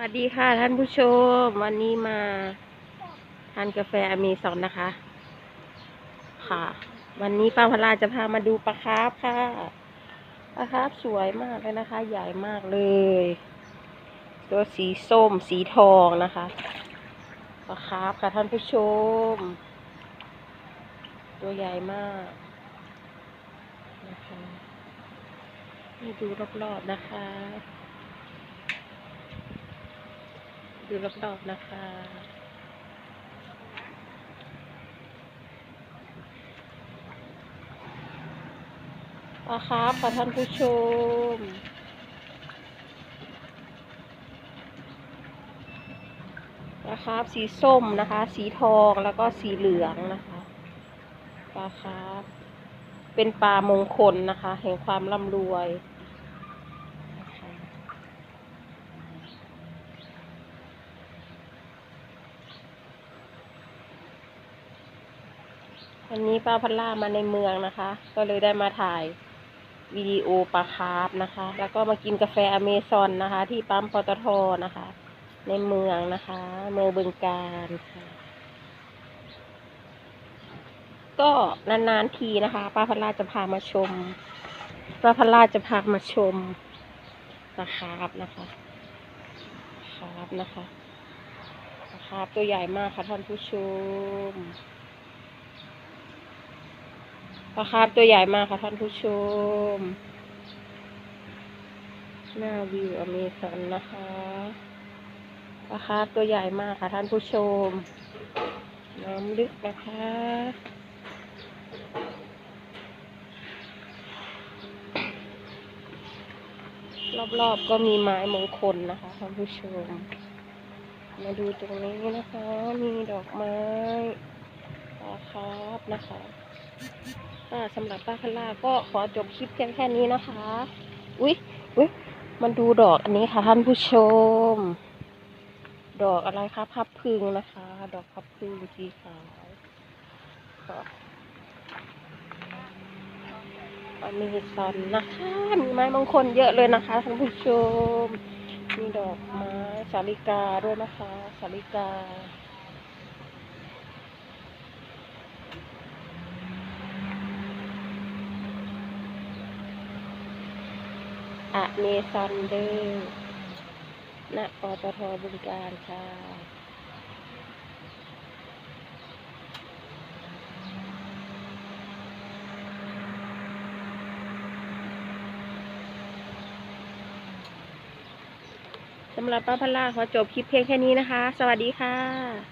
วัสดีค่ะท่านผู้ชม วันนี้มาทานกาแฟอเมซอนนะคะ ค่ะ วันนี้ป้าพลาจะพามาดูปลาคาร์ฟค่ะปลาคาร์ฟสวยมากเลยนะคะ ใหญ่มากเลย ตัวสีส้มสีทองนะคะปลาคาร์ฟค่ะท่านผู้ชม ตัวใหญ่มากนะคะนี่ดูรอบๆนะคะ ดูรอบๆนะคะปลาครับค่ะท่านผู้ชมปลาครับ สีส้มนะคะ สีทองแล้วก็สีเหลืองนะคะปลาครับ เป็นปลามงคลนะคะ แห่งความร่ำรวยนะคะ วันนี้ป้าพัลล่ามาในเมืองนะคะ ก็เลยได้มาถ่ายวิดีโอปลาคาร์ฟนะคะ แล้วก็มากินกาแฟอเมซอนนะคะ ที่ปั๊มปตทนะคะ ในเมืองนะคะ เมืองบึงการค่ะ ก็นานๆทีนะคะป้าพัลล่าจะพามาชมป้าพัลล่าจะพามาชมปลาคาร์ฟนะคะคาร์ฟนะคะปลาคาร์ฟตัวใหญ่มากค่ะท่านผู้ชม ปลาคาร์ฟตัวใหญ่มากค่ะท่านผู้ชม หน้าวิวอเมซอนนะคะปลาคาร์ฟตัวใหญ่มากค่ะท่านผู้ชม น้ำลึกนะคะรอบๆก็มีไม้มงคลนะคะท่านผู้ชม มาดูตรงนี้นะคะ มีดอกไม้ปลาคาร์ฟนะคะ สำหรับป้าพลาก็ขอจบคลิปเพียงแค่นี้นะคะ อุ๊ยอุ๊ยมันดูดอกอันนี้ค่ะท่านผู้ชม ดอกอะไรคะพับพึงนะคะ ดอกพับพึงสีขาวก็อเมซอนนะคะ มีไม้มงคลเยอะเลยนะคะท่านผู้ชม มีดอกไม้สาลิกาด้วยนะคะสาลิกา อะเมซอนเดอร์ณปตทบึงการค่ะสำหรับป้าพลาขอจบคลิปเพียงแค่นี้นะคะ สวัสดีค่ะ